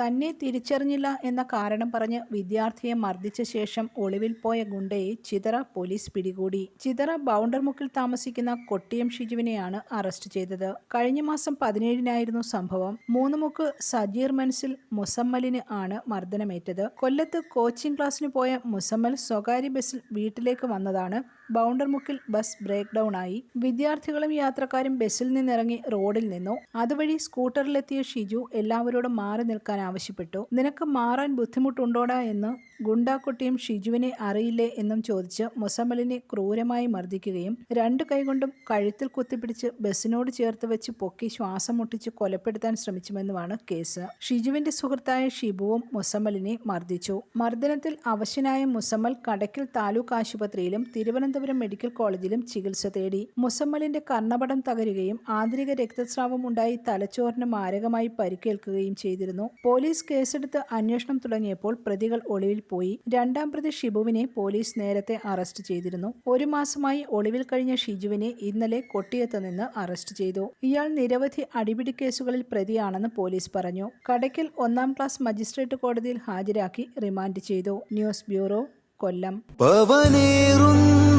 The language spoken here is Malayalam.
തന്നെ തിരിച്ചറിഞ്ഞില്ല എന്ന കാരണം പറഞ്ഞ് വിദ്യാർത്ഥിയെ മർദ്ദിച്ച ശേഷം ഒളിവിൽ പോയ ഗുണ്ടയെ ചിതറ പോലീസ് പിടികൂടി. ചിതറ ബൗണ്ടർമുക്കിൽ താമസിക്കുന്ന കൊട്ടിയം ഷിജുവിനെയാണ് അറസ്റ്റ് ചെയ്തത്. കഴിഞ്ഞ മാസം പതിനേഴിനായിരുന്നു സംഭവം. മൂന്നുമുക്ക് സജീർ മൻസിൽ മുസമ്മലിന് ആണ് മർദ്ദനമേറ്റത്. കൊല്ലത്ത് കോച്ചിംഗ് ക്ലാസ്സിന് പോയ മുസമ്മൽ സ്വകാര്യ ബസ്സിൽ വീട്ടിലേക്ക് വന്നതാണ് ബൗണ്ടർമുക്കിൽ ബസ് ബ്രേക്ക് ഡൗൺ ആയി വിദ്യാർത്ഥികളും യാത്രക്കാരും ബസ്സിൽ നിന്നിറങ്ങി റോഡിൽ നിന്നു. അതുവഴി സ്കൂട്ടറിലെത്തിയ ഷിജു എല്ലാവരോടും മാറി നിൽക്കാൻ ആവശ്യപ്പെട്ടു. നിനക്ക് മാറാൻ ബുദ്ധിമുട്ടുണ്ടോടാ എന്ന് ഗുണ്ടാക്കുട്ടിയും ഷിജുവിനെ അറിയില്ലേ എന്നും ചോദിച്ച് മുസമ്മലിനെ ക്രൂരമായി മർദ്ദിക്കുകയും രണ്ട് കൈകൊണ്ടും കഴുത്തിൽ കുത്തിപ്പിടിച്ച് ബസ്സിനോട് ചേർത്ത് വെച്ച് പൊക്കി ശ്വാസം മുട്ടിച്ച് കൊലപ്പെടുത്താൻ ശ്രമിച്ചുവെന്നുമാണ് കേസ്. ഷിജുവിന്റെ സുഹൃത്തായ ഷിബുവും മുസമ്മലിനെ മർദ്ദിച്ചു. മർദ്ദനത്തിൽ അവശനായ മുസമ്മൽ കടയ്ക്കൽ താലൂക്ക് ആശുപത്രിയിലും തിരുവനന്തപുരം മെഡിക്കൽ കോളേജിലും ചികിത്സ തേടി. മുസമ്മലിന്റെ കർണപടം തകരുകയും ആന്തരിക രക്തസ്രാവം ഉണ്ടായി തലച്ചോറിന് മാരകമായി പരിക്കേൽക്കുകയും ചെയ്തിരുന്നു. പോലീസ് കേസെടുത്ത് അന്വേഷണം തുടങ്ങിയപ്പോൾ പ്രതികൾ ഒളിവിൽ പോയി. രണ്ടാം പ്രതി ഷിബുവിനെ പോലീസ് നേരത്തെ അറസ്റ്റ് ചെയ്തിരുന്നു. ഒരു മാസമായി ഒളിവിൽ കഴിഞ്ഞ ഷിജുവിനെ ഇന്നലെ കൊട്ടിയത്ത് നിന്ന് അറസ്റ്റ് ചെയ്തു. ഇയാൾ നിരവധി അടിപിടി കേസുകളിൽ പ്രതിയാണെന്ന് പോലീസ് പറഞ്ഞു. കടയ്ക്കൽ ഒന്നാം ക്ലാസ് മജിസ്ട്രേറ്റ് കോടതിയിൽ ഹാജരാക്കി റിമാൻഡ് ചെയ്തു. News bureau Kollam.